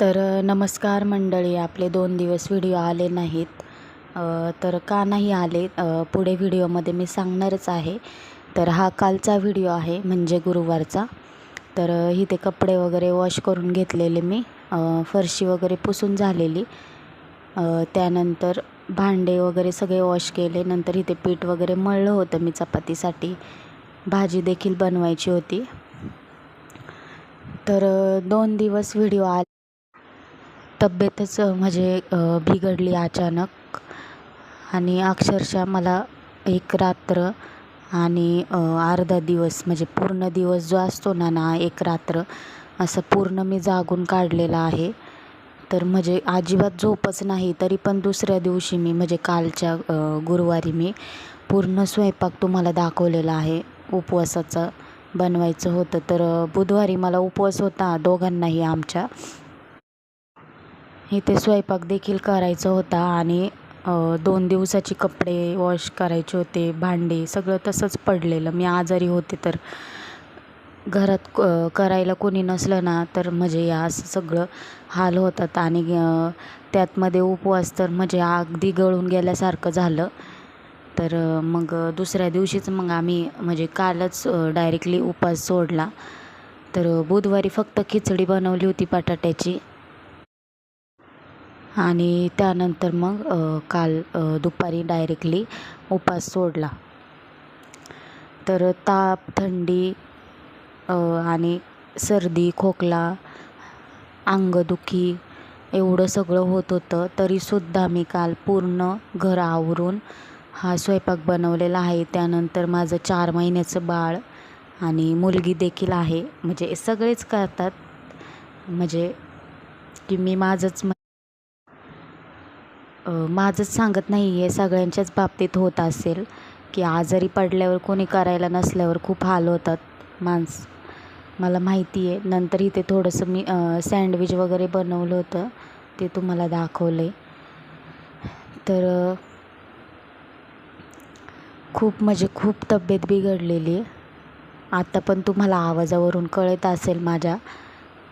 तर नमस्कार मंडळी आपले दोन दिवस व्हिडिओ आले नाहीत. तर का नाही आले? पुढे व्हिडिओमध्ये मी सांगणारच आहे. तर हा कालचा व्हिडिओ आहे म्हणजे गुरुवारचा. तर इथे कपडे वगैरे वॉश करून घेतलेले मी. फरशी वगैरे पुसून झालेली. त्यानंतर भांडे वगैरे सगळे वॉश केले. नंतर इथे पीठ वगैरे मळलं होतं मी चपातीसाठी. भाजी देखील बनवायची होती. तर दोन दिवस व्हिडिओ आ तब्येतच म्हणजे बिघडली अचानक. आणि अक्षरशः मला एक रात्र आणि अर्धा दिवस म्हणजे पूर्ण दिवस जो असतो ना ना एक रात्र असं पूर्ण मी जागून काढलेला आहे. तर म्हणजे अजिबात झोपच नाही तरी पण दुसऱ्या दिवशी मी म्हणजे कालच्या गुरुवारी मी पूर्ण स्वयंपाक तुम्हाला दाखवलेला आहे. उपवासाचा बनवायचं होतं तर बुधवारी मला उपवास होता दोघांनाही आमच्या. इथे स्वयंपाक देखील करायचा होता आणि दोन दिवसाची कपडे वॉश करायचे होते भांडे सगळं तसंच पडलेलं. मी आजारी होते तर घरात करायला कोणी नसलं ना तर म्हणजे या असं सगळं हाल होतात. आणि त्यातमध्ये उपवास तर म्हणजे अगदी गळून गेल्यासारखं झालं. तर मग दुसऱ्या दिवशीच मग आम्ही म्हणजे कालच डायरेक्टली उपवास सोडला. तर बुधवारी फक्त खिचडी बनवली होती बटाट्याची. आणि त्यानंतर मग काल दुपारी डायरेक्टली उपास सोडला. तर ताप थंडी आणि सर्दी खोकला अंगदुखी एवढं सगळं होत होतं. तरीसुद्धा मी काल पूर्ण घर आवरून हा स्वयंपाक बनवलेला आहे. त्यानंतर माझं चार महिन्याचं बाळ आणि मुलगी देखील आहे. म्हणजे सगळेच करतात. म्हणजे की मी माझंच माझंच सांगत नाही आहे सगळ्यांच्याच बाबतीत होत असेल की आजारी पडल्यावर कोणी करायला नसल्यावर खूप हाल होतात माणस. मला माहिती आहे नंतर इथे थोडंसं मी सँडविच वगैरे बनवलं होतं ते तुम्हाला दाखवलं आहे तर खूप म्हणजे खूप तब्येत बिघडलेली आहे. आता पण तुम्हाला आवाजावरून कळत असेल माझ्या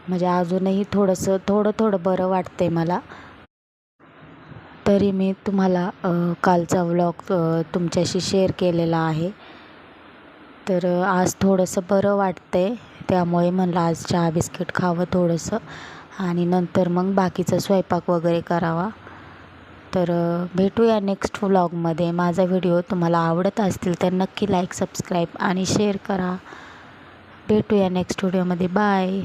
म्हणजे अजूनही थोडंसं थोडं थोडं बरं वाटतं आहे मला. तरी मी तुम्हाला कालचा व्लॉग तुमच्याशी शेअर केलेला आहे. तर आज थोडंसं बरं वाटतं आहे त्यामुळे म्हणलं आज चहा बिस्किट खावं थोडंसं. आणि नंतर मग बाकीचा स्वयंपाक वगैरे करावा. तर भेटूया नेक्स्ट व्लॉगमध्ये. माझा व्हिडिओ तुम्हाला आवडत असतील तर नक्की लाईक सबस्क्राईब आणि शेअर करा. भेटूया नेक्स्ट व्हिडिओमध्ये. बाय.